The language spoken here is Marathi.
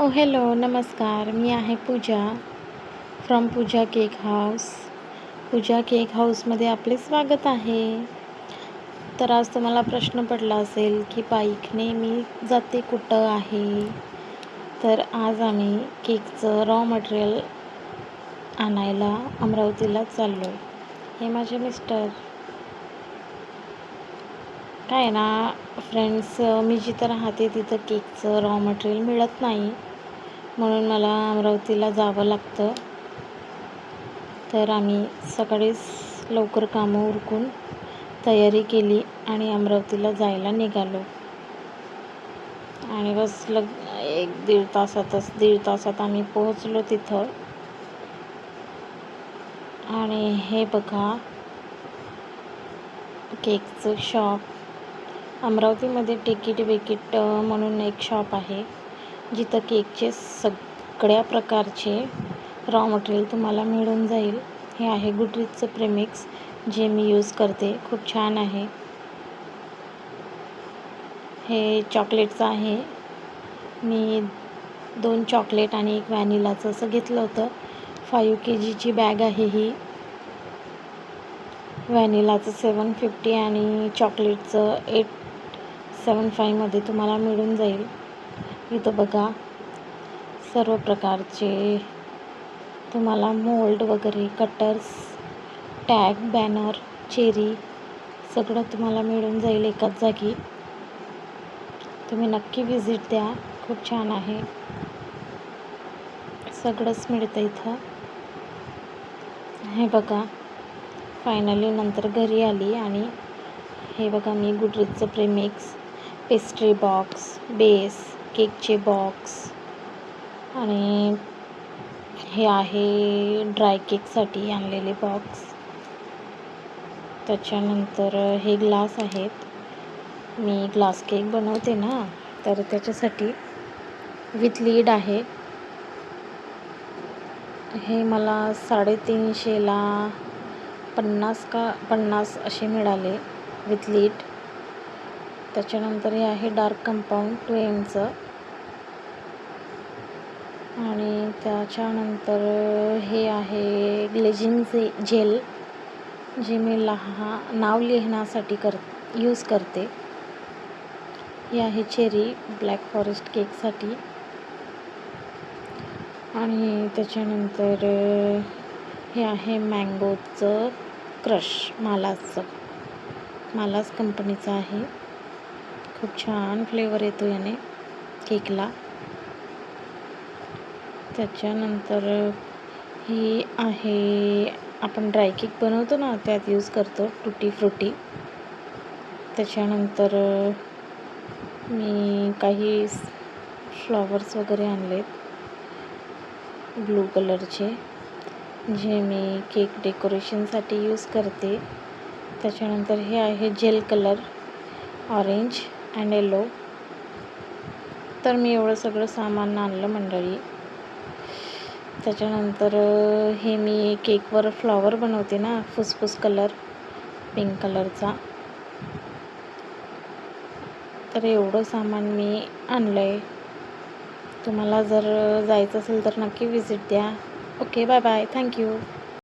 Oh, ओ हॅलो नमस्कार. मी आहे Pooja from Pooja cake house Pooja cake हाऊसमध्ये आपले स्वागत आहे. तर आज तुम्हाला प्रश्न पडला असेल की बाईकने मी जाते कुठं आहे? तर आज आम्ही केकचं रॉ मटेरियल आणायला अमरावतीला चाललो आहे हे माझे मिस्टर. काय आहे ना फ्रेंड्स मी जिथं राहते तिथं केकचं रॉ मटेरियल मिळत नाही. म्हणून मला अमरावतीला जावं लागतं. तर आम्ही सकाळीच लवकर कामं उरकून तयारी केली आणि अमरावतीला जायला निघालो. आणि बस लग एक दीड तासातच दीड तासात आम्ही पोहोचलो तिथं. आणि हे बघा केकचं शॉप अमरावतीमध्ये टिकीट बिकीट म्हणून एक शॉप आहे जिथं केकचे सगळ्या प्रकारचे रॉ मटेरियल तुम्हाला मिळून जाईल. हे आहे गुडरीजचं प्रेमिक्स जे मी यूज करते. खूप छान आहे. हे चॉकलेटचं आहे. मी दोन चॉकलेट आणि एक व्हॅनिलाचं असं घेतलं होतं. फाईव्ह के जीची बॅग आहे ही. व्हॅनिलाचं सेवन फिफ्टी आणि चॉकलेटचं एट सेवन फाईव्हमध्ये तुम्हाला मिळून जाईल. इथं बघा सर्व प्रकारचे तुम्हाला मोल्ड वगैरे कटर्स टॅग बॅनर चेरी सगळं तुम्हाला मिळून जाईल एकाच जागी. तुम्ही नक्की विजिट द्या खूप छान आहे. सगळंच मिळतं इथं. हे बघा फायनली नंतर घरी आली आणि हे बघा मी गुडरीजचं प्रेमिक्स. पेस्ट्री बॉक्स बेस केकचे बॉक्स आणि हे आहे ड्राय केकसाठी आणलेले बॉक्स त्याच्यानंतर हे ग्लास आहेत. मी ग्लास केक बनवते ना तर त्याच्यासाठी विथ लीड आहे. हे मला साडेतीनशेला पन्नास का पन्नास असे मिळाले विथ लीड त्याच्यानंतर हे आहे डार्क कंपाऊंड टू एमचं आणि त्याच्यानंतर हे आहे ग्लेजिंग जे जेल जे मी लहा नाव लिहिण्यासाठी कर यूज करते. हे आहे चेरी ब्लॅक फॉरेस्ट केकसाठी. आणि त्याच्यानंतर हे आहे मँगोचं क्रश मालाचं मालास कंपनीचं आहे. खूप छान फ्लेवर येतो याने केकला त्याच्यानंतर ही आहे आपण ड्राय केक बनवतो ना त्यात यूज करतो टुटी फ्रुटी त्याच्यानंतर मी काही फ्लॉवर्स वगैरे आणलेत ब्लू कलरचे जे मी केक डेकोरेशनसाठी यूज करते. त्याच्यानंतर हे आहे gel colour orange and yellow तर मी एवढं सगळं सामान आणलं मंडळी. त्याच्यानंतर हे मी केकवर फ्लॉवर बनवते ना फुसफुस कलर पिंक कलरचा. तर एवढं सामान मी आणलं आहे तुम्हाला जर जायचं असेल तर नक्की विजिट द्या. Okay bye bye. थँक्यू